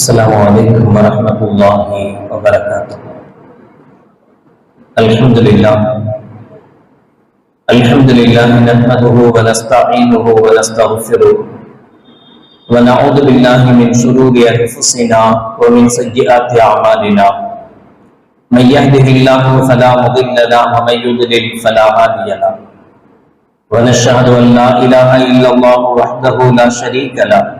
السلام عليكم ورحمة الله وبركاته الحمد لله الحمد لله نحمده ونستعينه ونستغفره ونعوذ بالله من شرور أنفسنا ومن سيئات أعمالنا من يهده الله فلا مضل له ومن يضلل فلا هادي له۔ ونشهد أن لا إله إلا الله وحده لا شريك له۔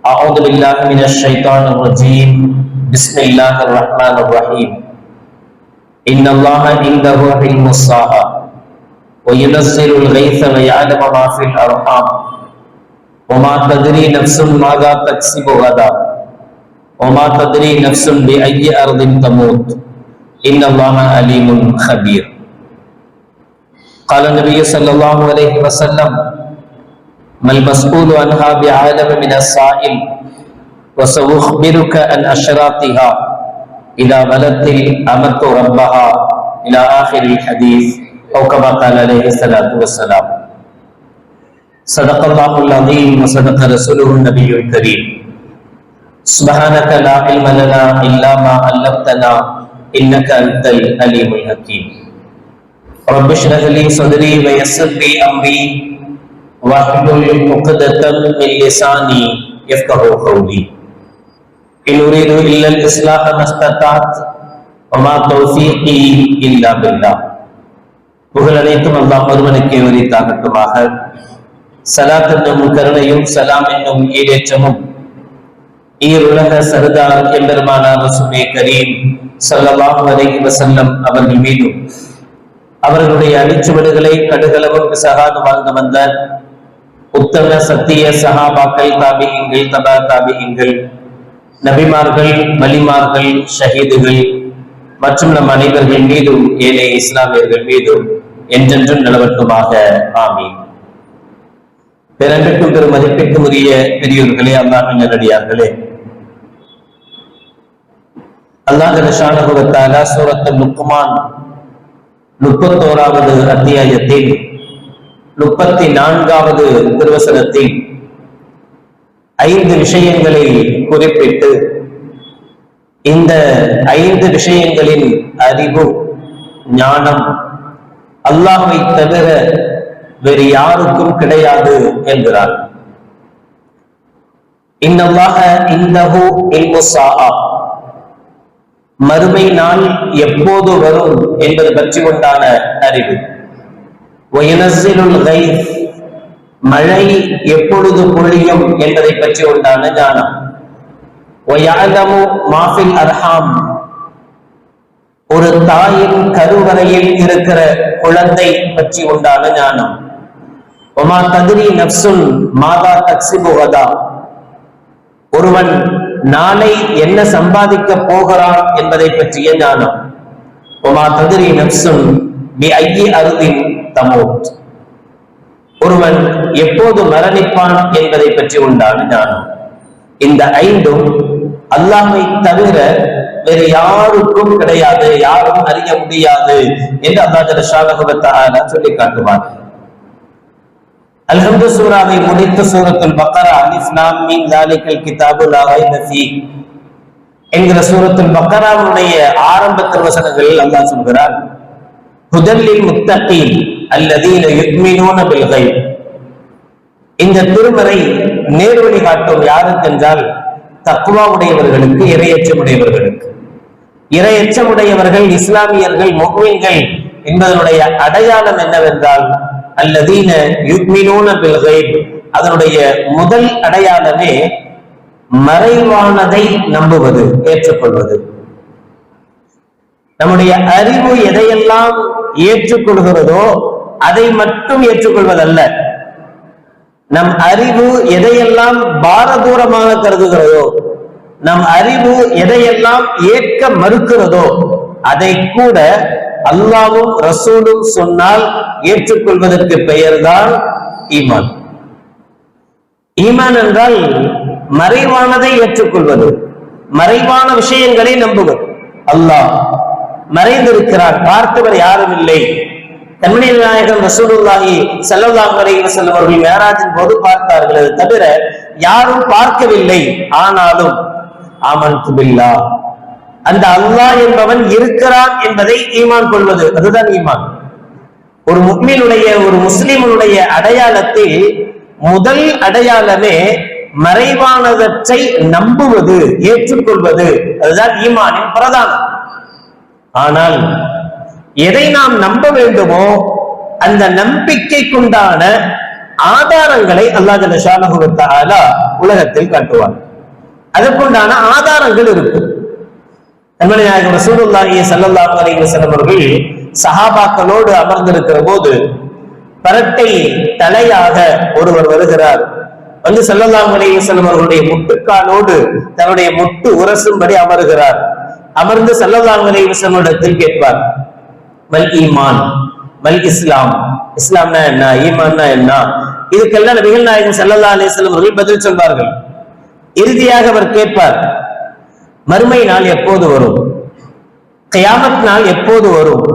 أعوذ بالله من الشيطان الرجيم. بسم الله الرحمن الرحيم. إن الله عنده علم الساعة وينزل الغيث ويعلم ما في الأرحام. وما تدري نفس ماذا تكسب غدا. وما تدري نفس بأي أرض تموت. إن الله عليم خبير. قال النبي صلى الله عليه وسلم ما المسؤول عنها بعالم من السائل؟ وسأخبرك عن أشراطها. إذا ولدت الأمة ربها. إلى آخر الحديث. أو كما قال عليه الصلاة والسلام. صدق الله العظيم وصدق رسوله النبي الكريم. سبحانك لا علم لنا إلا ما علمتنا. إنك أنت العليم الحكيم. رب اشرح لي صدري ويسر لي أمري. واحلل عقدة من لساني يفقه قولي إن أريد إلا الإصلاح ما استطعت وما توفيقي إلا بالله புகழ் அனைத்தும் அல்லாஹ் ஒருவனுக்கே உரித்தாகட்டுமாக சலாத் என்னும் கருணையும் சலாம் என்னும் ஈடேற்றமும் ஈருலக சர்தார் எம்பெருமானார் ரசூலே கரீம் ஸல்லல்லாஹு அலைஹி வஸல்லம் அவர்கள் மீதும் அவர்களுடைய அடிச்சுவடுகளை கடுகளவும் சகாது வாழ்ந்து வந்த உத்தம சத்திய சஹாபாக்கள் தாபிகங்கள் தபா தாபிகங்கள் நபிமார்கள் வலிமார்கள் ஷஹீதுகள் மற்றும் நம் அனைவர்கள் மீதும் ஏழை இஸ்லாமியர்கள் மீதும் என்றென்றும் நிலவட்டுமாக. ஆமீன். பிறப்பிற்கும் பெரும் மதிப்பிற்கும் உரிய பெரியோர்களே அல்லாஹ் நேரடியார்களே அல்லாஹ் ஜலஷானுபவத்தாலா சூரத்து லுக்குமான் முப்பத்தோராவது அத்தியாயத்தில் முப்பத்தி நான்காவது திருவசனத்தில் ஐந்து விஷயங்களை குறிப்பிட்டு இந்த ஐந்து விஷயங்களின் அறிவு ஞானம் அல்லாஹை தவிர வேறு யாருக்கும் கிடையாது என்கிறார். இன்னவாக இந்தஹு இல்முசாஆ மறுமை நாள் எப்போது வரும் என்பது பற்றி உண்டான அறிவு. மழை எப்பொழுது பொழியும் என்பதை பற்றி உண்டான ஞானம். மாஃபில் அர்ஹாம் ஒரு தாயின் கருவறையில் இருக்கிற குழந்தை பற்றி உண்டான ஞானம். ஒமா ததிரி நப்சுன் மாதா தக்சிபுகதா ஒருவன் நாளை என்ன சம்பாதிக்க போகிறான் என்பதை பற்றிய ஞானம். ஒமா ததிரி நப்சுன் அருதின் தமோத் ஒருவன் எப்போது மரணிப்பான் என்பதை பற்றி உண்டான ஞானம். இந்த ஐந்தும் அல்லாமை தவிர வேறு யாருக்கும் கிடையாது யாரும் அறிய முடியாது என்று அல்லா ஷாலகுபத்தால சொல்லி காட்டுவார் அல்ஹம்து சூராவை முடித்த சூரத்துல் பக்கரா அலிஃப் மீன் லாலிக்கல் கிதாபு லா நசி என்கிற சூரத்துல் பக்கராவுடைய ஆரம்ப வசனங்களில் அல்லாஹ் சொல்கிறார் ஹுதல்லில் முத்தகீன் அல்லதீன யுக்மினூன பில்கை இந்த திருமறை நேர்வழி காட்டும் யாருக்கென்றால் தக்குவாவுடையவர்களுக்கு இரையச்சமுடையவர்களுக்கு. இரையச்சமுடையவர்கள் இஸ்லாமியர்கள் முக்மீன்கள் என்பதனுடைய அடையாளம் என்னவென்றால் அல்லதீன யுக்மினூன பில்கை அதனுடைய முதல் அடையாளமே மறைவானதை நம்புவது ஏற்றுக்கொள்வது. நம்முடைய அறிவு எதையெல்லாம் ஏற்றுக்கொள்கிறதோ அதை மட்டும் ஏற்றுக்கொள்வதல்ல. நம் அறிவு எதையெல்லாம் பாரதூரமாக கருதுகிறதோ நம் அறிவு எதையெல்லாம் ஏற்க மறுக்கிறதோ அதை கூட அல்லாவும் ரசூலும் சொன்னால் ஏற்றுக்கொள்வதற்கு பெயர்தான் ஈமான். ஈமான் என்றால் மறைவானதை ஏற்றுக்கொள்வது மறைவான விஷயங்களை நம்புவது. அல்லாஹ் மறைந்திருக்கிறார். பார்த்தவர் யாரும் இல்லை. கண்மணி நாயகம் ரசூலுல்லாஹி ஸல்லல்லாஹு அலைஹி செல்வர்கள் மேராஜின் போது பார்த்தார்கள் அது தவிர யாரும் பார்க்கவில்லை. ஆனாலும் ஆமன் துபில்லா அந்த அல்லாஹ் என்பவன் இருக்கிறான் என்பதை ஈமான் கொள்வது அதுதான் ஈமான். ஒரு முக்மீனுடைய ஒரு முஸ்லிமுடைய அடையாளத்தில் முதல் அடையாளமே மறைவானவற்றை நம்புவது ஏற்றுக்கொள்வது அதுதான் ஈமானின் பிரதானம். ஆனால் எதை நாம் நம்ப வேண்டுமோ அந்த நம்பிக்கைக்குண்டான ஆதாரங்களை அல்லாஹ் ஜல்லஷானஹு உலகத்தில் காட்டுவார் அதற்குண்டான ஆதாரங்கள் இருக்கும். நண்பனே நாயகம் ரசூலுல்லாஹி ஸல்லல்லாஹு அலைஹி வஸல்லம் அவர்கள் சஹாபாக்களோடு அமர்ந்திருக்கிற போது பரட்டை தலையாக ஒருவர் வருகிறார். வந்து ஸல்லல்லாஹு அலைஹி வஸல்லம் அவர்களுடைய முட்டுக்காலோடு தன்னுடைய முட்டு உரசும்படி அமருகிறார். அமர்ந்து ஸல்லல்லாஹு அலைஹி வஸல்லம் கேட்பார் மல் ஈமான் மல் இஸ்லாம் இஸ்லாம்னா என்ன ஈமான்னா என்ன? இதுக்கெல்லாம் நபிகள் நாயகன் ஸல்லல்லாஹு அலைஹி அவர்கள் பதில் சொல்வார்கள். இறுதியாக அவர் கேட்பார் மறுமை நாள் எப்போது வரும்? கயாமத் நாள் எப்போது வரும்?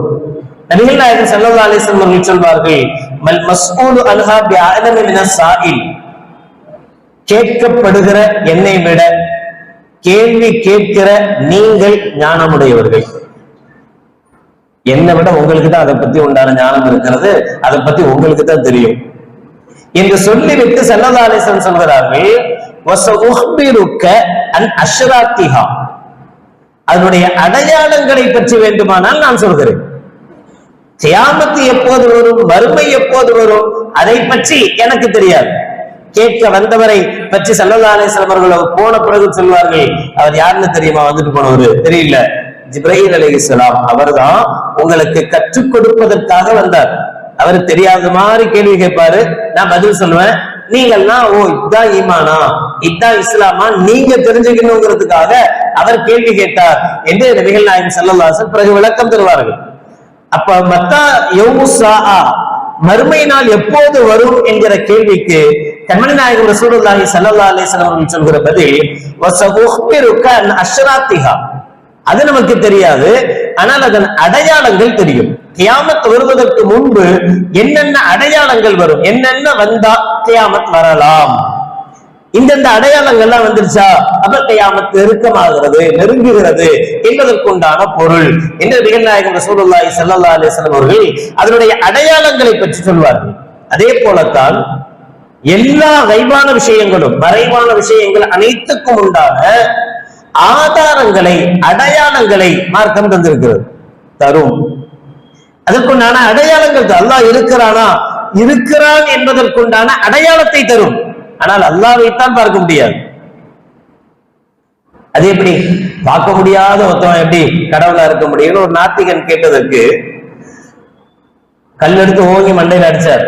நபிகள் நாயகன் ஸல்லல்லாஹு அலைஹி அவர்கள் சொல்வார்கள் மல் மஸ்ஊலு அன்ஹா பிஅலம மினஸ் சாயில் கேட்கப்படுகிற என்னை விட கேள்வி கேட்கிற நீங்கள் ஞானமுடையவர்கள். என்னை விட உங்களுக்கு தான் அதை பத்தி உண்டான ஞானம் இருக்கிறது. அதை பத்தி உங்களுக்கு தான் தெரியும். என்று சொல்லிவிட்டு செல்லதாலேசன் சொல்கிறார்கள் அதனுடைய அடையாளங்களை பற்றி வேண்டுமானால் நான் சொல்கிறேன். தியாமத்து எப்போது வரும் வறுமை எப்போது வரும் அதை பற்றி எனக்கு தெரியாது. கேட்க வந்தவரை பற்றி சல்லல்லாஹு அவர்கள் போன பிறகு சொல்வார்கள். அவர் யாருன்னு தெரியுமா? வந்துட்டு போனவர். தெரியல. இஸ்லாம் அலைஹிஸ்ஸலாம் அவர்தான் உங்களுக்கு கற்றுக் கொடுப்பதற்காக வந்தார். அவர் தெரியாத மாதிரி கேள்வி கேட்பாரு. நான் பதில் சொல்லுவேன். நீங்கள்னா ஓ இதான் ஈமானா? இதான் இஸ்லாமா? நீங்க தெரிஞ்சுக்கணுங்கிறதுக்காக அவர் கேள்வி கேட்டார். என்று நபிகள் நாயகம் செல்லல்லாசன் பிறகு விளக்கம் தருவார்கள். அப்ப மத்தா யோசா மறுமை நாள் எப்போது வரும்? என்கிற கேள்விக்கு கண்மணி ரசூலுல்லாஹி சல்லா அலிஸ்லாம் அவர்கள் சொல்கிற பதில் வஸஉஹ்பிருக்க அது நமக்கு தெரியாது ஆனால் அதன் அடையாளங்கள் தெரியும். கியாமத் வருவதற்கு முன்பு என்னென்ன அடையாளங்கள் வரும்? என்னென்ன வந்தா கியாமத் வரலாம்? இந்தந்த அடையாளங்கள்லாம் வந்துருச்சா? அப்ப கியாமத் நெருக்கமாகிறது நெருங்குகிறது என்பதற்குண்டான பொருள். என்று நிகழ்நாயகம் ரசூலுல்லாஹி ஸல்லல்லாஹு அலிஸ்லாம் அவர்கள் அதனுடைய அடையாளங்களை பற்றி சொல்வார்கள். அதே போலத்தான் எல்லா வைவான விஷயங்களும் மறைவான விஷயங்கள் அனைத்துக்கும் உண்டான ஆதாரங்களை அடையாளங்களை மார்க்கம் தந்திருக்கிறது தரும். அதற்குண்டான அடையாளங்கள் அல்லாஹ் இருக்கிறானா? இருக்கிறான் என்பதற்குண்டான அடையாளத்தை தரும். ஆனால் அல்லாவைத்தான் பார்க்க முடியாது. அது எப்படி? பார்க்க முடியாத ஒருத்தவன் எப்படி கடவுளா இருக்க முடியும்னு ஒரு நாத்திகன் கேட்டதற்கு கல் எடுத்து ஓங்கி மண்டையில அடிச்சார்.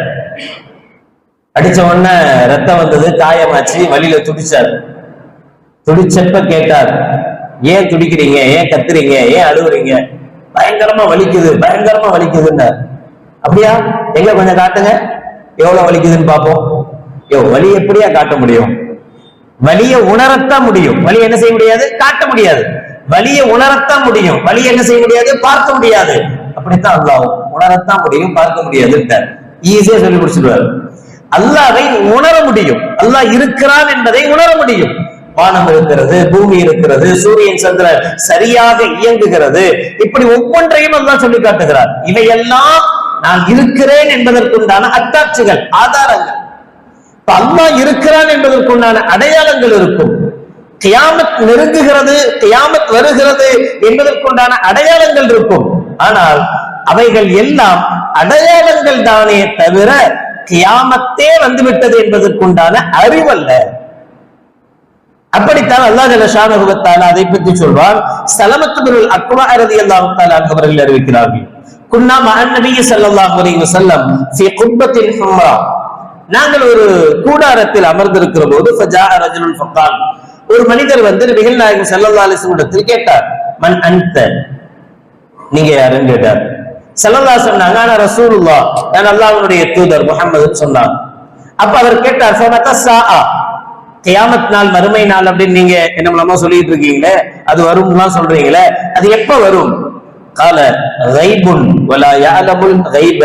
அடிச்ச உடனே ரத்தம் வந்தது காயமாச்சு வழியில துடிச்சார். துடிச்சப்ப கேட்டார் ஏன் துடிக்கிறீங்க? ஏன் கத்துறீங்க? ஏன் அழுகுறீங்க பயங்கரமா வலிக்குது பயங்கரமா வலிக்குதுன்னார். அப்படியா? எங்க கொஞ்சம் காட்டுங்க. எவ்வளவு வலிக்குதுன்னு பார்ப்போம். யோ வலி எப்படியா காட்ட முடியும்? வலிய உணரத்தான் முடியும். வலி என்ன செய்ய முடியாது? காட்ட முடியாது. வலிய உணரத்தான் முடியும். வலி என்ன செய்ய முடியாது? பார்க்க முடியாது. அப்படித்தான் அல்லாவும் உணரத்தான் முடியும் பார்க்க முடியாதுன்ட்டார். ஈஸியா சொல்லி முடிச்சிடுவார் அல்லாவை உணர முடியும். அல்லாஹ் இருக்கிறான் என்பதை உணர முடியும். வானம் இருக்கிறது பூமி இருக்கிறது சூரியன் சந்திரன் சரியாக இயங்குகிறது. இப்படி ஒவ்வொன்றையும் அல்லாஹ் சொல்லி காட்டுகிறார். இவையெல்லாம் நான் இருக்கிறேன் என்பதற்குண்டான அத்தாட்சிகள் ஆதாரங்கள். இப்ப அல்லாஹ் இருக்கிறான் என்பதற்குண்டான அடையாளங்கள் இருக்கும். கியாமத் நெருங்குகிறது கியாமத் வருகிறது என்பதற்குண்டான அடையாளங்கள் இருக்கும். ஆனால் அவைகள் எல்லாம் அடையாளங்கள் தானே தவிர கியாமத்தே வந்துவிட்டது என்பதற்குண்டான அறிவல்ல. அப்படித்தான் அல்லாஹ் ஜல்ல அதை பற்றி சொல்வார் சலமத்து பின் அக்வா அரதி அல்லாஹால அவர்கள் அறிவிக்கிறார்கள். குன்னா மகன் நபி சல்லாஹ் செல்லம் வஸல்லம் ஃபீ குப்பத்தின் நாங்கள் ஒரு கூடாரத்தில் அமர்ந்திருக்கிற போது ஃபஜாஅ ரஜுலுன் ஒரு மனிதர் வந்து நிகழ்நாயகம் நாயகம் ஸல்லல்லாஹு இடத்தில் கேட்டார் மன் அன்த? நீங்க யாருன்னு கேட்டார். செல்லல்லா சொன்னாங்க ஆனா ரசூலுல்லாஹ். நான் அல்லாவுடைய தூதர் முஹம்மதுன்னு சொன்னாங்க. அப்ப அவர் கேட்டார் ஃபமத ஸாஆ கியாமத் நாள் மறுமை நாள் அப்படின்னு நீங்க என்ன மூலமா சொல்லிட்டு இருக்கீங்களே அது வரும்லாம் சொல்றீங்களே அது எப்ப வரும்? கால ரைபுன் வலா யாலமுல் கைப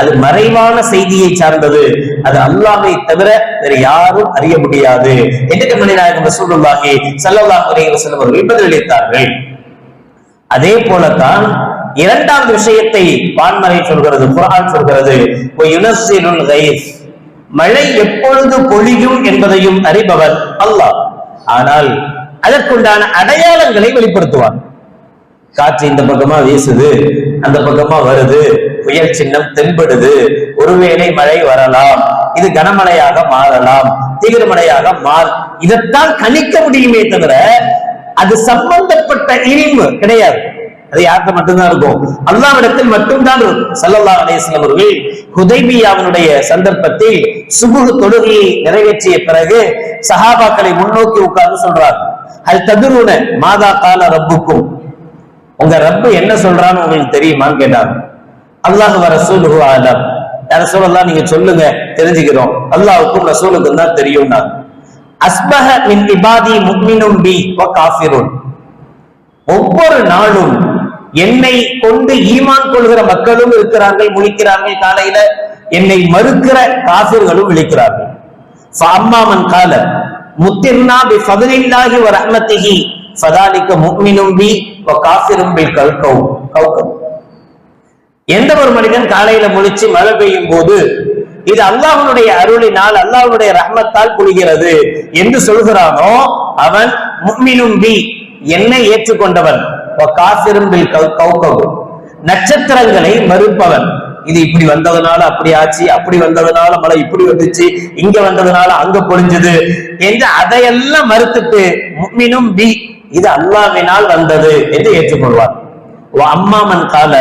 அது மறைவான செய்தியை சார்ந்தது. அது அல்லாமை தவிர வேறு யாரும் அறிய முடியாது. என்று கண்மணி நாயகம் ரசூலுல்லாஹி ஸல்லல்லாஹு அலைஹி வஸல்லம் பதிலளித்தார்கள் அதே போலத்தான் இரண்டாவது விஷயத்தை வான்மறை சொல்கிறது குரான் சொல்கிறது மழை எப்பொழுது பொழியும் என்பதையும் அறிபவர் அல்லாஹ். ஆனால் அதற்குண்டான அடையாளங்களை வெளிப்படுத்துவார். காற்று இந்த பக்கமா வீசுது அந்த பக்கமா வருது புயல் சின்னம் தென்படுது ஒருவேளை மழை வரலாம் இது கனமழையாக மாறலாம் தீவிரமழையாக மாறும் இதைத்தான் கணிக்க முடியுமே தவிர அது சம்பந்தப்பட்ட இனிமு கிடையாது. அது யார்கிட்ட மட்டும்தான் இருக்கும்? அல்லாவிடத்தில் மட்டும்தான் இருக்கும். சல்லல்லா அலேஸ்லம் அவர்கள் ஹுதைபியாவினுடைய சந்தர்ப்பத்தில் சுபுகு தொழுகையை நிறைவேற்றிய பிறகு சஹாபாக்களை முன்னோக்கி உட்கார்ந்து சொல்றார் அது ததுருன மாதா கால ரப்புக்கும். உங்க ரப்பு என்ன சொல்றான்னு உங்களுக்கு தெரியுமான்னு கேட்டார் அல்லாஹ் வர சூலுகு ஆலம் ரசூலல்லாஹ் நீங்க சொல்லுங்க தெரிஞ்சுக்கிறோம். அல்லாவுக்கும் ரசூலுக்கும் தான் தெரியும்னா அஸ்பஹ மின் இபாதி முக்மினும் பி வ காஃபிருன். ஒவ்வொரு நாளும் என்னை கொண்டு ஈமான் கொள்கிற மக்களும் இருக்கிறார்கள் முழிக்கிறார்கள். காலையில என்னை மறுக்கிற காசிர்களும் விழிக்கிறார்கள். அம்மாமன் கால முத்திர்னா பி பதினைந்தாகி ஒரு ரஹ்மத்திஹி சதாலிக்க முக்மினும் பி காசிரும் பி கவுக்கவும் கவுக்கவும் எந்த ஒரு மனிதன் காலையில முழிச்சு மழை பெய்யும் போது இது அல்லாஹனுடைய அருளினால் அல்லாஹனுடைய ரஹ்மத்தால் புரிகிறது. என்று சொல்கிறானோ அவன் முக்மினும் பி என்னை ஏற்றுக்கொண்டவன். காசிரும்பில் கௌகவு. நட்சத்திரங்களை மறுப்பவன். இது இப்படி வந்ததுனால அப்படி ஆச்சு அப்படி வந்ததுனால மழை இப்படி வந்துச்சு இங்க வந்ததுனால அங்க பொழிஞ்சது என்று அதையெல்லாம் மறுத்துட்டு முக்மினும் பி இது அல்லாவினால் வந்தது என்று ஏற்றுக்கொள்வார் அம்மாமன் கால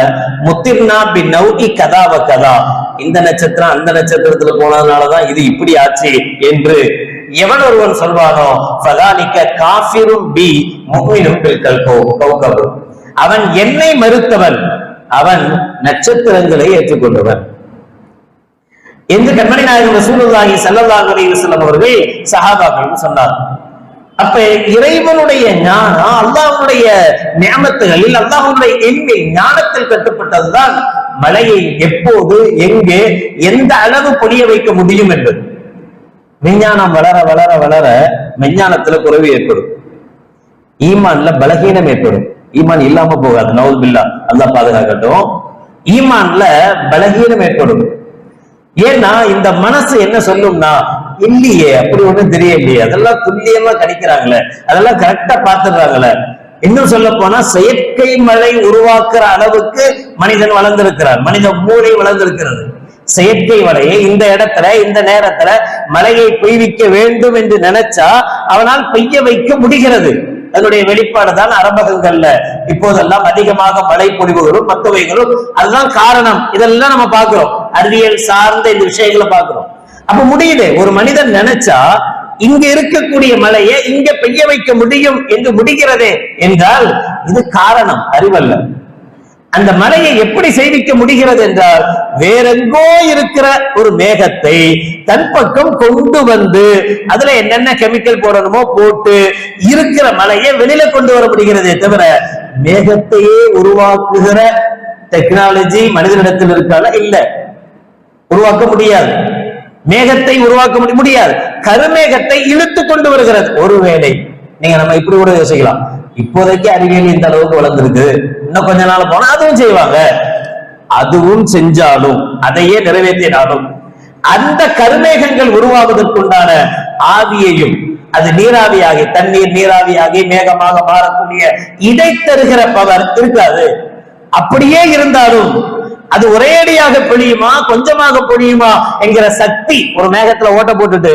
முத்திர்னா பி நௌகி கதாவ கதா. இந்த நட்சத்திரம் அந்த நட்சத்திரத்துல போனதுனாலதான் இது இப்படி ஆச்சு என்று எவன் ஒருவன் சொல்வானோ ஃபதானிக்க காஃபிரும் பி முக்மினும் பில் கௌகபு அவன் என்னை மறுத்தவன் அவன் நட்சத்திரங்களை ஏற்றுக்கொண்டவன். என்று கண்மணி நாயகம் ரசூலுல்லாஹி செல்லதாக அலைஹி வஸல்லம் அவர்கள் சஹாபாக்களுக்கு சொன்னார். அப்ப இறைவனுடைய ஞானம் அல்லாஹனுடைய நியமத்துகளில் அல்லாஹனுடைய எண்ணில் ஞானத்தில் கட்டுப்பட்டதுதான் மழையை எப்போது எங்கே எந்த அளவு பொழிய வைக்க முடியும் என்பது. விஞ்ஞானம் வளர வளர வளர விஞ்ஞானத்துல குறைவு ஏற்படும். ஈமான்ல பலகீனம் ஏற்படும். ஈமான் இல்லாம போகாது. நவுல் பில்லா. அல்லா பாதுகாக்கட்டும். ஈமான்ல பலகீனம் ஏற்படும். ஏன்னா இந்த மனசு என்ன சொல்லும்னா இல்லையே அப்படி ஒண்ணும் தெரியலையே அதெல்லாம் துல்லியமா கணிக்கிறாங்களே. அதெல்லாம் கரெக்டா பாத்துடுறாங்களே இன்னும் சொல்ல போனா செயற்கை மழை உருவாக்குற அளவுக்கு மனிதன் வளர்ந்திருக்கிறார். மனித மூளை வளர்ந்திருக்கிறது. செயற்கை மழையை இந்த இடத்துல இந்த நேரத்துல மழையை பெய்விக்க வேண்டும் என்று நினைச்சா அவனால் பெய்ய வைக்க முடிகிறது. அதனுடைய வெளிப்பாடு தான் அரபகங்கள்ல. இப்போதெல்லாம் அதிகமாக மழை பொழிவுகளும் மத்தவைகளும் அதுதான் காரணம். இதெல்லாம் நம்ம பார்க்கிறோம். அறிவியல் சார்ந்த இந்த விஷயங்களை பார்க்கிறோம். அப்ப முடியுது. ஒரு மனிதன் நினைச்சா இங்க இருக்கக்கூடிய மழையை இங்க பெய்ய வைக்க முடியும் என்று முடிகிறதே என்றால் இது காரணம் அறிவல்ல. அந்த மலையை எப்படி செய்விக்க முடிகிறது என்றால் வேறெங்கோ இருக்கிற ஒரு மேகத்தை தன் பக்கம் கொண்டு வந்து அதுல என்னென்ன கெமிக்கல் போடணுமோ போட்டு இருக்கிற மலையை வெளியில கொண்டு வர முடிகிறதே தவிர மேகத்தையே உருவாக்குகிற டெக்னாலஜி மனிதனிடத்தில் இருக்கால இல்ல. உருவாக்க முடியாது. மேகத்தை உருவாக்க முடியாது. கருமேகத்தை இழுத்து கொண்டு வருகிறது. ஒருவேளை நீங்க நம்ம இப்படி கூட யோசிக்கலாம். இப்போதைக்கு அறிவியல் இந்த அளவுக்கு வளர்ந்துருக்கு. இன்னும் கொஞ்ச நாள் போனா அதுவும் செய்வாங்க. அதுவும் செஞ்சாலும் அதையே நிறைவேற்றினாலும். அந்த கருமேகங்கள் உருவாவதற்குண்டான ஆவியையும் அது நீராவியாகி தண்ணீர் நீராவியாகி மேகமாக மாறக்கூடிய இதை தருகிற பவர் இருக்காது. அப்படியே இருந்தாலும் அது ஒரேடியாக பொழியுமா கொஞ்சமாக பொழியுமா என்கிற சக்தி ஒரு மேகத்துல ஓட்ட போட்டுட்டு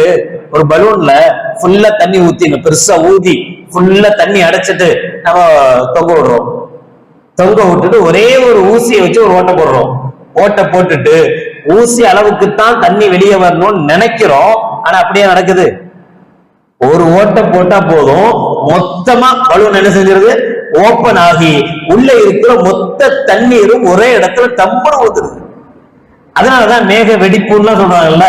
ஒரு பலூன்ல ஃபுல்லா தண்ணி ஊத்தி பெருசா ஊதி ஃபுல்லா தண்ணி அடைச்சிட்டு நம்ம தொங்க விடுறோம். தொங்க விட்டுட்டு ஒரே ஒரு ஊசியை வச்சு ஒரு ஓட்டை போடுறோம். ஓட்டை போட்டுட்டு ஊசி அளவுக்கு தான் தண்ணி வெளியே வரணும்னு நினைக்கிறோம். ஆனா அப்படியே நடக்குது. ஒரு ஓட்டை போட்டா போதும். மொத்தமா பலூன் என்ன செஞ்சிருது? ஓபன் ஆகி உள்ள இருக்கிற மொத்த தண்ணீரும் ஒரே இடத்துல தம்பு ஊத்துது. அதனாலதான் மேக வெடிப்புன்னு சொல்றாங்கல்ல.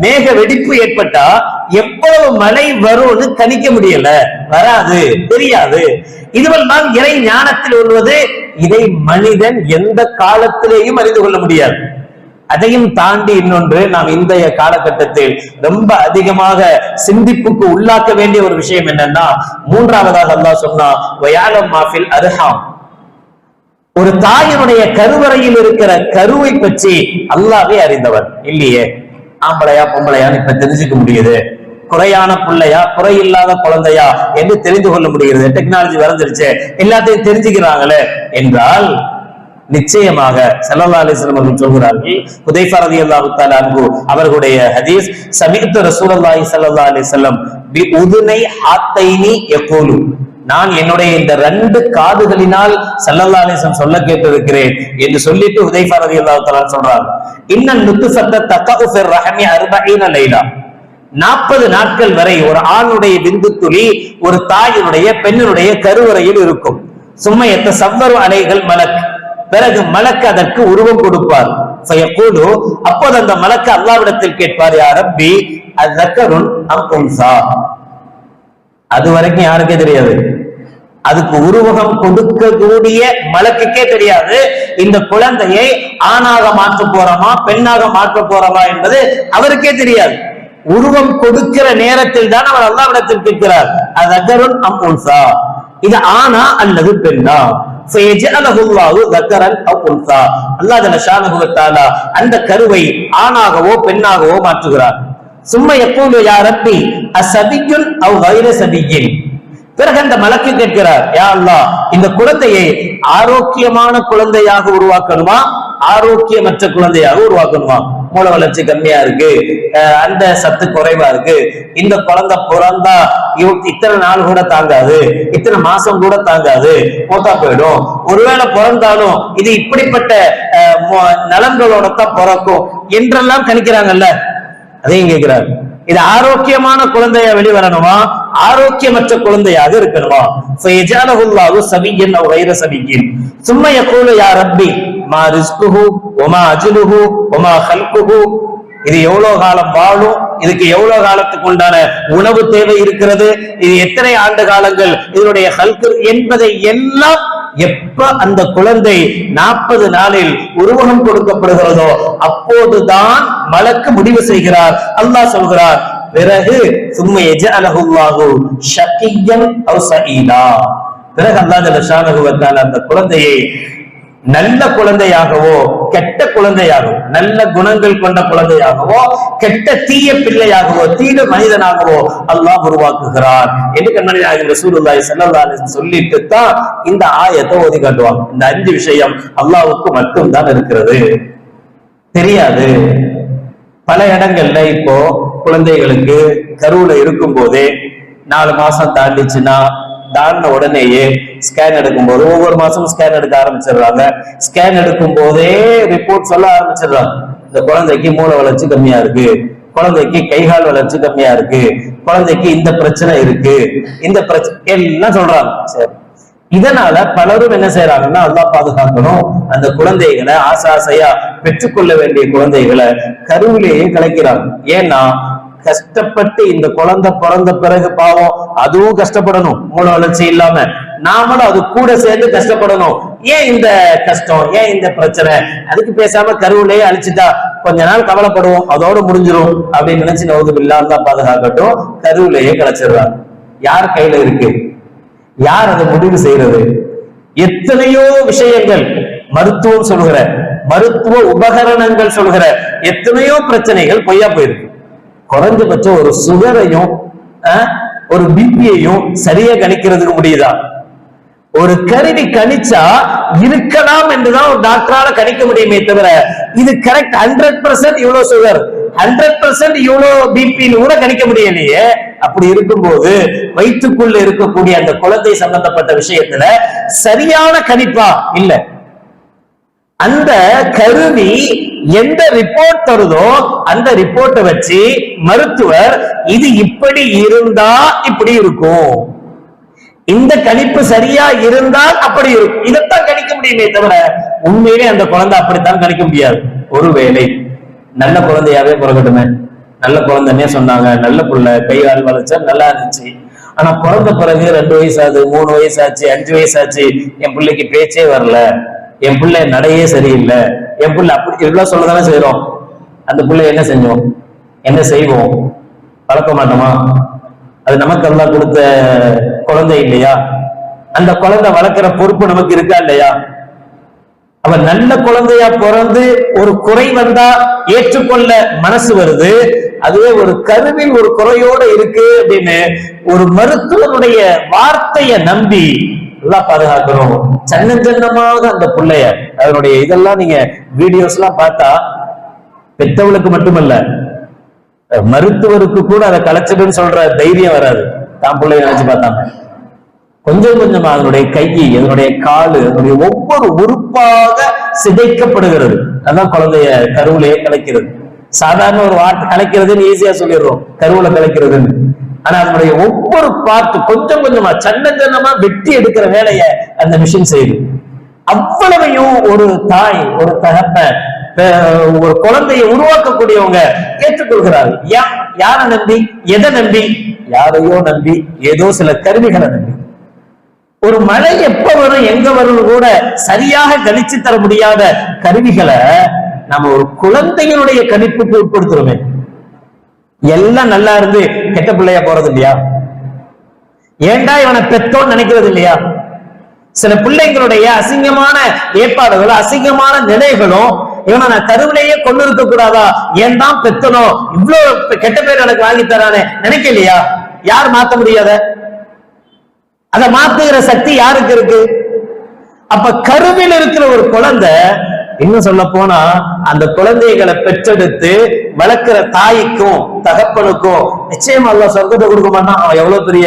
மேக வெடிப்பு ஏற்பட்டா எவ்வளவு மழை வரும்னு கணிக்க முடியல. வராது தெரியாது. இதுவெல்லாம் இறை ஞானத்தில் வருவது இதை மனிதன் எந்த காலத்திலேயும் அறிந்து கொள்ள முடியாது. அதையும் தாண்டி இன்னொன்று நாம் இன்றைய காலகட்டத்தில் ரொம்ப அதிகமாக சிந்திப்புக்கு உள்ளாக்க வேண்டிய ஒரு விஷயம் என்னன்னா மூன்றாவதாக அல்லாஹ் சொன்னா வயாலம் மாஃபில் அர்ஹாம். ஒரு தாயினுடைய கருவறையில் இருக்கிற கருவை பற்றி அல்லாவே அறிந்தவர் இல்லையே? ஆம்பளையா பொம்பளையான்னு இப்ப தெரிஞ்சுக்க முடியுது. குறையான பிள்ளையா குறை இல்லாத குழந்தையா என்று தெரிந்து கொள்ள முடிகிறது. டெக்னாலஜி வளர்ந்துருச்சு. எல்லாத்தையும் தெரிஞ்சுக்கிறாங்களே. என்றால் நிச்சயமாக சல்லல்லா அலிஸ்லாம் அவர்கள் சொல்கிறார்கள் ஹுதைஃபா ரலியல்லாஹு தஆலா அவர்களுடைய ஹதீஸ் சமீத்து ரசூலுல்லாஹி சல்லா அலைஹி வஸல்லம் பி உதுனை ஹாத்தைனி நான் என்னுடைய இந்த ரெண்டு காதுகளினால் சல்லல்லா அலிஸ்லாம் சொல்ல கேட்டிருக்கிறேன் என்று சொல்லிட்டு ஹுதைஃபா ரலியல்லாஹு தஆலா சொல்றாங்க. இன்னல் நுத்ஃபத்த சத்த ஃபிர் ரஹமி 40 லைலா. நாற்பது நாட்கள் வரை ஒரு ஆணுடைய விந்து துளி ஒரு தாயினுடைய பெண்ணினுடைய கருவறையில் இருக்கும். சும்மையத்த சவ்வரு அலைகள் மலக். பிறகு மலக்கு அதற்கு உருவம் கொடுப்பார். அப்போது அந்த மலக்கு அல்லாவிடத்தில் கேட்பார் யா ரப்பி அzzakkarun அது வரைக்கும் யாருக்கே தெரியாது. அதுக்கு உருவகம் கொடுக்கக்கூடிய மலக்குக்கே தெரியாது. இந்த குழந்தையை ஆணாக மாற்ற போறோமா பெண்ணாக மாற்ற போறோமா என்பது அவருக்கே தெரியாது. உருவம் கொடுக்கிற நேரத்தில் தான் அவர் அல்லாவிடத்தில் கேட்கிறார் அது அகருன் அம்பூன்சா இது ஆனா அல்லது பெண்ணா? அந்த கருவை ஆணாகவோ பெண்ணாகவோ மாற்றுகிறார். சும்மா எப்போது யாரப்பி அசதியுன் அவ் வைர சதியின் பிறகு அந்த மலக்கு கேட்கிறார் யா அல்லா இந்த குழந்தையை ஆரோக்கியமான குழந்தையாக உருவாக்கணுமா? ஆரோக்கியமற்ற குழந்தையாக உருவாக்கணுமா? மூல வளர்ச்சி கம்மியா இருக்கு. அஹ் அந்த சத்து குறைவா இருக்கு. இந்த குழந்தை பிறந்தா இத்தனை நாள் கூட தாங்காது. இத்தனை மாசம் கூட தாங்காது. மூத்தா போயிடும். ஒருவேளை பிறந்தாலும் இது இப்படிப்பட்ட அஹ், நலன்களோட தான் பிறக்கும் என்றெல்லாம் கணிக்கிறாங்கல்ல? அதையும் கேட்கிறார். இது ஆரோக்கியமான குழந்தையா வெளிவரணுமா? ஆரோக்கியமற்ற குழந்தையாக இருக்கணுமா? ஃபயஜாலஹுல்லாஹு சபியன் அவ் கைர சபியின். சும்ம மா ரிஸ்குஹு ஒமா அஜ்லுஹு ஒமா ஹல்குஹு. இது எவ்வளவு காலம் வாழும்? இதுக்கு எவ்வளவு காலத்துக்கு உண்டான உணவு தேவை இருக்கிறது? இது எத்தனை ஆண்டு காலங்கள்? இதனுடைய ஹல்கு என்பதை எல்லாம் எப்ப அந்த குழந்தை நாற்பது நாளில் உருவகம் கொடுக்கப்படுகிறதோ அப்போதுதான் மலக்கு முடிவு செய்கிறார். அல்லாஹ் சொல்கிறார் பிறகு சும்மையஜ எஜஅலஹுல்லாஹு ஷக்கியன் பிறகு அல்லாஹ் ஜல்ல அந்த குழந்தையை நல்ல குழந்தையாகவோ கெட்ட குழந்தையாகவோ நல்ல குணங்கள் கொண்ட குழந்தையாகவோ கெட்ட தீய பிள்ளையாகவோ தீய மனிதனாகவோ அல்லாஹ் உருவாக்குகிறார் என்று கண்மணியாக ரசூலுல்லாஹி ஸல்லல்லாஹு அலைஹி சொல்லிட்டு தான் இந்த ஆயத்தை ஓதி காட்டுவாங்க. இந்த அஞ்சு விஷயம் அல்லாவுக்கு மட்டும்தான் இருக்கிறது. தெரியாது. பல இடங்கள்ல இப்போ குழந்தைகளுக்கு கருவுல இருக்கும் போதே நாலு மாசம் தாண்டிச்சுன்னா தாண்டின உடனேயே ஸ்கேன் எடுக்கும் போது ஒவ்வொரு மாசமும் ஸ்கேன் எடுக்க ஆரம்பிச்சிடுறாங்க. ஸ்கேன் எடுக்கும் போதே ரிப்போர்ட் சொல்ல ஆரம்பிச்சிடுறாங்க. இந்த குழந்தைக்கு மூளை வளர்ச்சி கம்மியா இருக்கு. குழந்தைக்கு கைகால் வளர்ச்சி கம்மியா இருக்கு. குழந்தைக்கு இந்த பிரச்சனை இருக்கு. இந்த பிரச்சனை எல்லாம் சொல்றாங்க. சரி. இதனால பலரும் என்ன செய்யறாங்கன்னா அல்லா பாதுகாக்கணும். அந்த குழந்தைகளை ஆசை ஆசையா பெற்றுக்கொள்ள வேண்டிய குழந்தைகளை கருவிலேயே கலைக்கிறாங்க. ஏன்னா கஷ்டப்பட்டு இந்த குழந்தை பிறந்த பிறகு பாவம் அதுவும் கஷ்டப்படணும். மூல வளர்ச்சி இல்லாம. நாமளும் அது கூட சேர்ந்து கஷ்டப்படணும். ஏன் இந்த கஷ்டம்? ஏன் இந்த பிரச்சனை? அதுக்கு பேசாம கருவிலேயே அழிச்சுட்டா கொஞ்ச நாள் கவலைப்படுவோம். அதோட முடிஞ்சிடும் அப்படின்னு நினைச்சு நோது இல்லாம பாதுகாக்கட்டும். கருவிலேயே கலைச்சிடுறாங்க. யார் கையில இருக்கு? யார் அதை முடிவு செய்யறது? எத்தனையோ விஷயங்கள் மருத்துவம் சொல்கிற மருத்துவ உபகரணங்கள் சொல்கிற எத்தனையோ பிரச்சனைகள் பொய்யா போயிருக்கு. குறைஞ்சபட்சம் ஒரு சுகரையும் ஒரு பிபியையும் சரியா கணிக்கிறதுக்கு முடியுதா? ஒரு கருவி கணிச்சா இருக்கலாம் என்றுதான் ஒரு டாக்டரால கணிக்க முடியுமே தவிர இது கரெக்ட் ஹண்ட்ரட் பர்சன்ட் இவ்வளவு சுகர் ஹண்ட்ரட் பர்சன்ட் இவ்வளவு பிபின்னு கூட கணிக்க முடியலையே. அப்படி இருக்கும்போது வயிற்றுக்குள்ள இருக்கக்கூடிய அந்த குழந்தை சம்பந்தப்பட்ட விஷயத்துல சரியான கணிப்பா? இல்ல. அந்த கருவி எந்த ரிப்போர்ட் தருதோ அந்த ரிப்போர்ட்டை வச்சு மருத்துவர் இது இப்படி இருந்தா இப்படி இருக்கும். இந்த கணிப்பு சரியா இருந்தால் அப்படி இருக்கும். இதைத்தான் கணிக்க முடியுமே தவிர உண்மையிலே அந்த குழந்தை அப்படித்தான் கணிக்க முடியாது. ஒருவேளை நல்ல குழந்தையாவே பிறகட்டுமே நல்ல குழந்தைன்னே சொன்னாங்க. நல்ல புள்ள கை கால் வளைச்சா நல்லா இருந்துச்சு. ஆனா பிறந்த பிறகு ரெண்டு ஆகுது மூணு வயசாச்சு அஞ்சு வயசாச்சு என் பிள்ளைக்கு பேச்சே வரல. என் பிள்ளை நடையே சரியில்லை. என் பிள்ளை அப்படி இவ்வளவு சொல்லதானே செய்யறோம் அந்த பிள்ளை என்ன செஞ்சோம்? என்ன செய்வோம்? வளர்க்க மாட்டோமா? அது நமக்கு எல்லாம் கொடுத்த குழந்தை இல்லையா? அந்த குழந்தை வளர்க்கிற பொறுப்பு நமக்கு இருக்கா இல்லையா? அவன் நல்ல குழந்தையா பிறந்து ஒரு குறை வந்தா ஏற்றுக்கொள்ள மனசு வருது. அதுவே ஒரு கருவில் ஒரு குறையோட இருக்கு அப்படின்னு ஒரு மருத்துவனுடைய வார்த்தையை நம்பி நல்லா பாதுகாக்கணும். சன்ன சின்னமாக அந்த பிள்ளைய அதனுடைய இதெல்லாம் நீங்க வீடியோஸ் எல்லாம் பார்த்தா பெத்தவளுக்கு மட்டுமல்ல மருத்துவருக்கு கூட அதை கலைச்சிடுன்னு சொல்ற தைரியம் வராது. தான் பிள்ளைய நினைச்சு பார்த்தாங்க. கொஞ்சம் கொஞ்சமா அதனுடைய கை அதனுடைய காலு அதனுடைய ஒவ்வொரு உறுப்பாக சிதைக்கப்படுகிறது. அதான் குழந்தைய கருவிலேயே கலைக்கிறது. சாதாரண ஒரு வார்த்தை கலைக்கிறதுன்னு ஈஸியா சொல்லிடுறோம். கருவுல கலைக்கிறதுன்னு. ஆனா அதனுடைய ஒவ்வொரு பார்த்து கொஞ்சம் கொஞ்சமா சன்ன சன்னமா வெட்டி எடுக்கிற வேலையை அந்த மிஷின் செய்யுது. அவ்வளவையும் ஒரு தாய் ஒரு தகப்ப ஒரு குழந்தையை உருவாக்கக்கூடியவங்க ஏற்றுக்கொள்கிறார்கள். யார யாரை நம்பி? எதை நம்பி? யாரையோ நம்பி. ஏதோ சில கருவிகளை நம்பி. ஒரு மழை எப்ப வரும் எங்க வரும் கூட சரியாக கணிச்சு தர முடியாத கருவிகளை நம்ம ஒரு குழந்தைகளுடைய கணிப்புக்கு உட்படுத்துறோமே. எல்லாம் நல்லா இருந்து கெட்ட பிள்ளையா போறது இல்லையா ஏன்டா இவனை பெத்தோன்னு நினைக்கிறது இல்லையா சில பிள்ளைங்களுடைய அசிங்கமான ஏற்பாடுகளும் அசிங்கமான நிலைகளும் இவனை நான் கருவிலேயே கொண்டு இருக்க கூடாதா? ஏன் தான் பெத்தனும் இவ்வளவு கெட்ட பேர் எனக்கு வாங்கி தரானே நினைக்கலையா? யார் மாத்த முடியாத? அதை மாத்துகிற சக்தி யாருக்கு இருக்கு? அப்ப கருவில் இருக்கிற ஒரு குழந்தை இன்னும் சொல்ல போனா அந்த குழந்தைகளை பெற்றெடுத்து வளர்க்கிற தாய்க்கும் தகப்பனுக்கும் நிச்சயம் அல்ல சொர்க்கத்தை கொடுக்க மாட்டான். அவன் எவ்வளவு பெரிய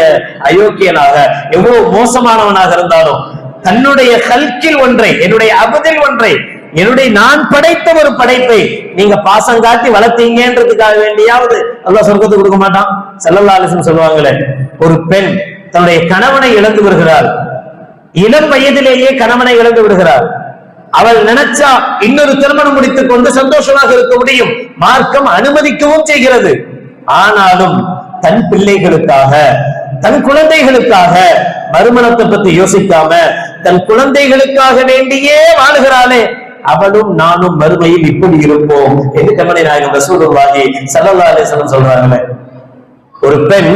அயோக்கியனாக எவ்வளவு மோசமானவனாக இருந்தாலும் தன்னுடைய கல்கில் ஒன்றை என்னுடைய அபதில் ஒன்றை என்னுடைய நான் படைத்த ஒரு படைப்பை நீங்க பாசம் காட்டி வளர்த்தீங்கன்றதுக்காக வேண்டியாவது அல்ல சொர்க்கத்தை கொடுக்க மாட்டான். செல்லல்லாலிசன் சொல்லுவாங்களே ஒரு பெண் தன்னுடைய கணவனை இழந்து வருகிறார் இளம் வயதிலேயே கணவனை இழந்து விடுகிறார் அவள் நினைச்சா இன்னொரு திருமணம் முடித்துக் கொண்டு சந்தோஷமாக இருக்க முடியும். மார்க்கம் அனுமதிக்கவும் செய்கிறது. ஆனாலும் தன் பிள்ளைகளுக்காக தன் குழந்தைகளுக்காக மறுமணத்தை பத்தி யோசிக்காம தன் குழந்தைகளுக்காக வேண்டியே வாழுகிறாளே. அவளும் நானும் மறுமையில் இப்படி இருப்போம் என்று கமலை நாயகம் ரசூலுல்லாஹி ஸல்லல்லாஹு அலைஹி சொல்றாங்களே ஒரு பெண்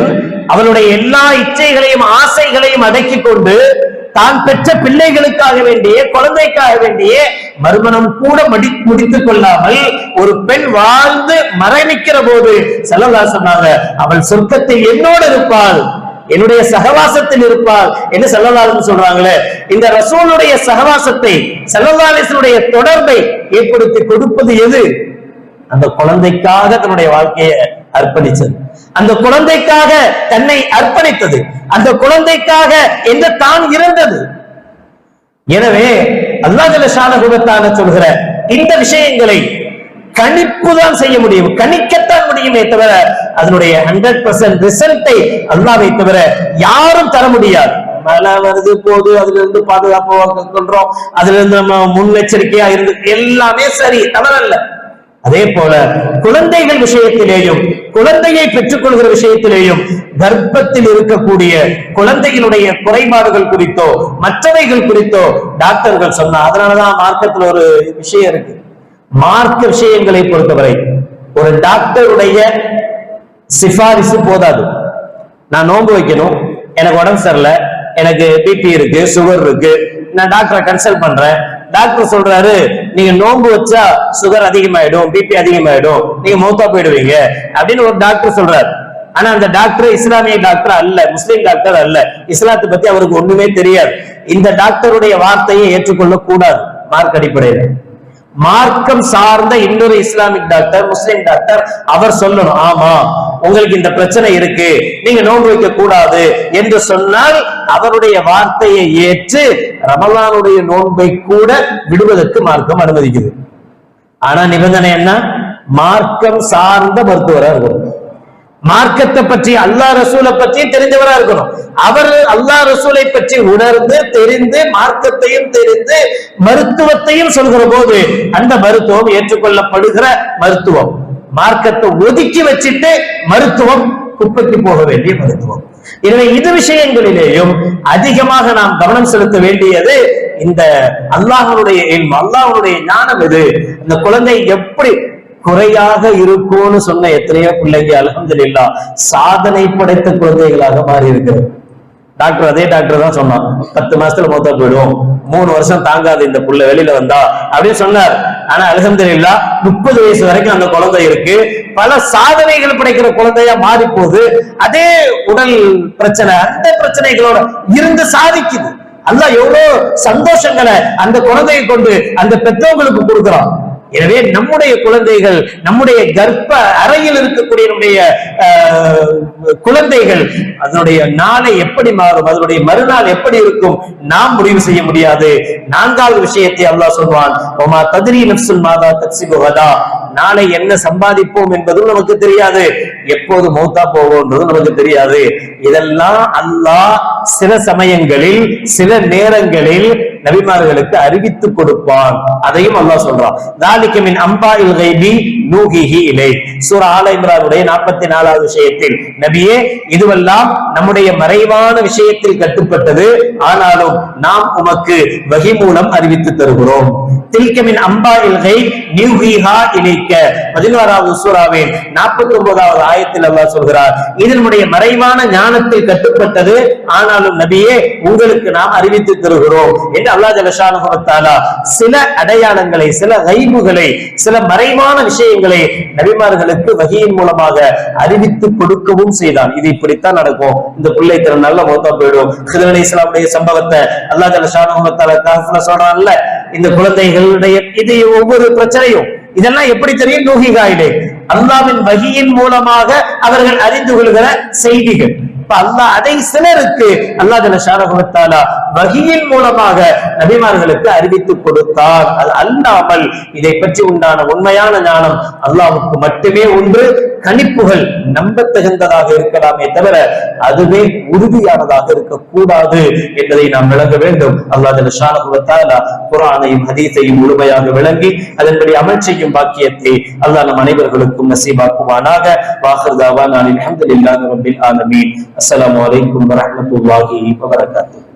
அவளுடைய எல்லா இச்சைகளையும் ஆசைகளையும் அடக்கிக் கொண்டு தான் பெற்ற பிள்ளைகளுக்காக வேண்டிய குழந்தைக்காக வேண்டிய மறுமணம் கூட மடி முடித்துக் கொள்ளாமல் ஒரு பெண் வாழ்ந்து மரணிக்கிற போது செல்லல்லா சொன்னாங்க அவள் சொர்க்கத்தில் என்னோடு இருப்பாள் என்னுடைய சகவாசத்தில் இருப்பாள் என்று செல்லல்லாலும் சொல்றாங்களே. இந்த ரசூலுடைய சகவாசத்தை செல்லல்லாலிசனுடைய தொடர்பை ஏற்படுத்தி கொடுப்பது எது? அந்த குழந்தைக்காக தன்னுடைய வாழ்க்கையை அர்ப்பணிச்சது. அந்த குழந்தைக்காக தன்னை அர்ப்பணித்தது. அந்த குழந்தைக்காக என்று தான் இருந்தது. எனவே அல்லாஹல ஷானகுபத்தான சொல்கிற இந்த விஷயங்களை கணிப்பு தான் செய்ய முடியும். கணிக்கத்தான் முடியுமே தவிர அதனுடைய ஹண்ட்ரட் பர்சன்ட் ரிசல்ட்டை அல்லாவை தவிர யாரும் தர முடியாது. மழை வருது போது அதுல இருந்து பாதுகாப்பு கொள்றோம். அதுல இருந்து நம்ம முன்னெச்சரிக்கையா இருந்து எல்லாமே சரி தவறல்ல. அதே போல குழந்தைகள் விஷயத்திலேயும் குழந்தையை பெற்றுக்கொள்கிற விஷயத்திலேயும் கர்ப்பத்தில் இருக்கக்கூடிய குழந்தையினுடைய குறைபாடுகள் குறித்தோ மற்றவைகள் குறித்தோ டாக்டர்கள் சொன்னா அதனாலதான் மார்க்கத்தில் ஒரு விஷயம் இருக்கு. மார்க்க விஷயங்களை பொறுத்தவரை ஒரு டாக்டருடைய சிபாரிசு போதாது. நான் நோன்பு வைக்கணும் எனக்கு உடம்பு சரியில்லை எனக்கு பிபி இருக்கு சுகர் இருக்கு நான் டாக்டரை கன்சல்ட் பண்றேன் டாக்டர் சொல்றாரு நீங்க நோன்பு வச்சா சுகர் அதிகமாயிடும் பிபி அதிகமாயிடும் நீங்க மௌத்தா போயிடுவீங்க அப்படின்னு ஒரு டாக்டர் சொல்றாரு. ஆனா அந்த டாக்டர் இஸ்லாமிய டாக்டர் அல்ல முஸ்லீம் டாக்டர் அல்ல. இஸ்லாத்தை பத்தி அவருக்கு ஒண்ணுமே தெரியாது. இந்த டாக்டருடைய வார்த்தையை ஏற்றுக்கொள்ள கூடாது மார்க் அடிப்படையில். மார்க்கம் சார்ந்த இன்னொரு இஸ்லாமிக் டாக்டர் முஸ்லிம் டாக்டர் அவர் சொல்லணும் ஆமா உங்களுக்கு இந்த பிரச்சனை இருக்கு நீங்க நோன்பு வைக்க கூடாது என்று சொன்னால் அவருடைய வார்த்தையை ஏற்று ரமலானுடைய நோன்பை கூட விடுவதற்கு மார்க்கம் அனுமதிக்குது. ஆனா நிபந்தனை என்ன? மார்க்கம் சார்ந்த மருத்துவரா இருக்கும் மார்க்கத்தை பற்றி அல்லாஹ் ரசூலை பற்றி தெரிஞ்சவரா இருக்கணும். அவர் அல்லாஹ் ரசூலை பற்றி உணர்ந்து தெரிந்து மார்க்கத்தையும் தெரிந்து மருத்துவத்தையும் சொல்கிற போது அந்த மருத்துவம் ஏற்றுக்கொள்ளப்படுகிற மருத்துவம். மார்க்கத்தை ஒதுக்கி வச்சிட்டு மருத்துவம் குப்பைக்கு போக வேண்டிய மருத்துவம். எனவே இது விஷயங்களிலேயும் அதிகமாக நாம் கவனம் செலுத்த வேண்டியது இந்த அல்லாஹனுடைய அல்லாஹனுடைய ஞானம் இது இந்த குழந்தை எப்படி குறையாக இருக்கும்னு சொன்ன எத்தனையோ பிள்ளைங்க அலமதுல்லா சாதனை படைத்த குழந்தைகளாக மாறி இருக்கிறது டாக்டர் அதே டாக்டர் தான் சொன்னான் பத்து மாசத்துல மொத்தம் போயிடும் மூணு வருஷம் தாங்காது இந்த புள்ள வெளியில வந்தா அப்படின்னு சொன்னார். ஆனா அலமதுல்லா முப்பது வயசு வரைக்கும் அந்த குழந்தை இருக்கு. பல சாதனைகள் படைக்கிற குழந்தையா மாறி போகுது அதே உடல் பிரச்சனை அந்த பிரச்சனைகளோட இருந்து சாதிக்குது. அல்ல எவ்வளவு சந்தோஷங்களை அந்த குழந்தையை கொண்டு அந்த பெற்றவங்களுக்கு கொடுக்குறான். எனவே நம்முடைய குழந்தைகள் நம்முடைய கர்ப்ப அறையில் இருக்கக்கூடிய நம்முடைய குழந்தைகள் அதனுடைய நாளை எப்படி மாறும் அதனுடைய மறுநாள் எப்படி இருக்கும் நாம் முடிவு செய்ய முடியாது. நான்காவது விஷயத்தை அல்லாஹ் சொல்வான் ஒமா தத்ரி நப்சுல் மாதா தக்ஸிபு நாளை என்ன சம்பாதிப்போம் என்பதும் நமக்கு தெரியாது. எப்போது மௌத்தா போவோன்றதும் நமக்கு தெரியாது. இதெல்லாம் அல்லாஹ் சில சமயங்களில் சில நேரங்களில் நபிமார்களுக்கு அறிவித்துக் கொடுப்பான். அதையும் அல்லா சொல்றான். தாலிகமின் அம்பா இல் கைபி நூகிஹி இலை சூர ஆலயம்ரானுடைய நாற்பத்தி நாலாவது விஷயத்தில் நபியே இதுவெல்லாம் நம்முடைய மறைவான விஷயத்தில் கட்டுப்பட்டது. ஆனாலும் நாம் உமக்கு வகி மூலம் அறிவித்து தருகிறோம். தில்கமின் அம்பா இல்கை நியூஹிஹா இணைக்க பதினோராவது சூறாவின் நாற்பத்தி ஒன்பதாவது ஆயத்தில் அல்லா சொல்கிறார் இது நம்முடைய மறைவான ஞானத்தில் கட்டுப்பட்டது. ஆனாலும் நபியே உங்களுக்கு நாம் அறிவித்து தருகிறோம். என்று அல்லாஹ் ஜலஷானுகத்தாலா சில அடையாளங்களை சில கைபுகளை சில மறைவான விஷயங்கள் நபிமார்களுக்கு வகையின் மூலமாக அறிவித்து கொடுக்கவும் செய்தான். இது இப்படித்தான் நடக்கும். இந்த பிள்ளை திறன் நல்ல மொத்தம் போயிடும். ஹிதர் இஸ்லாமுடைய சம்பவத்தை அல்லாஹ் ஜலஷானுகத்தாலா சொல்றான்ல இந்த குழந்தைகளுடைய இது ஒவ்வொரு பிரச்சனையும். இதெல்லாம் எப்படி தெரியும்? நூகிகாயிலே அல்லாவின் வகியின் மூலமாக அவர்கள் அறிந்து கொள்கிற செய்திகள். இப்ப அல்லாஹ் அதை சிலருக்கு அல்லாஹ் ஜல்ல வகியின் மூலமாக நபிமார்களுக்கு அறிவித்து கொடுத்தார். அது அல்லாமல் இதை பற்றி உண்டான உண்மையான ஞானம் அல்லாவுக்கு மட்டுமே ஒன்று கணிப்புகள் நம்பத்தகுந்ததாக இருக்கலாமே தவிர அதுவே உறுதியானதாக இருக்கக்கூடாது என்பதை நாம் விளங்க வேண்டும். அல்லாஹ் குரானையும் ஷானஹு ஹதீஸையும் முழுமையாக விளங்கி அதன்படி அமல் செய்யும் பாக்கியத்தை அல்லாஹ் நம் அனைவர்களுக்கும் நசீபாக்குவானாக. நான் தாவானா அல்ஹம்துலில்லாஹி ரபில் ஆலமீன். அஸ்லாம் வலைக்கும் வரமத்துல்லாஹி வபரகாத்துஹு.